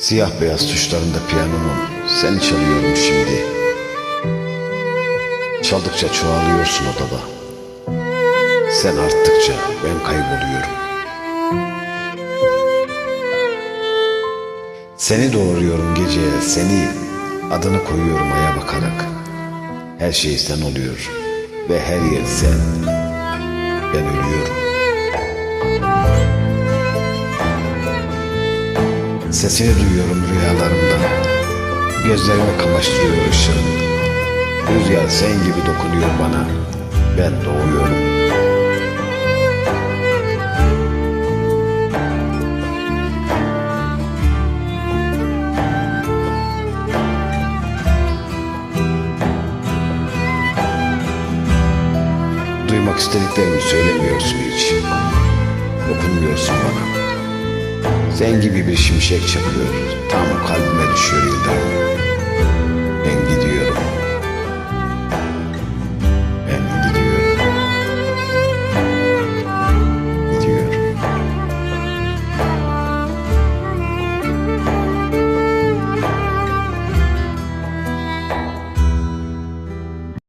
Siyah beyaz tuşlarında piyanomun seni çalıyorum şimdi. Çaldıkça çoğalıyorsun odada. Sen arttıkça ben kayboluyorum. Seni doğuruyorum geceye, seni adını koyuyorum aya bakarak. Her şey sen oluyor ve her yer sen. Ben ölüyorum. Sesini duyuyorum rüyalarımda. Gözlerime kamaştırıyor ışığın. Rüzgar sen gibi dokunuyor bana. Ben doğuyorum. Duymak istediklerimi söylemiyorsun hiç. Dokunmuyorsun bana. Sen gibi bir şimşek çakıyor. Tam kalbime düşüyor yıldırım.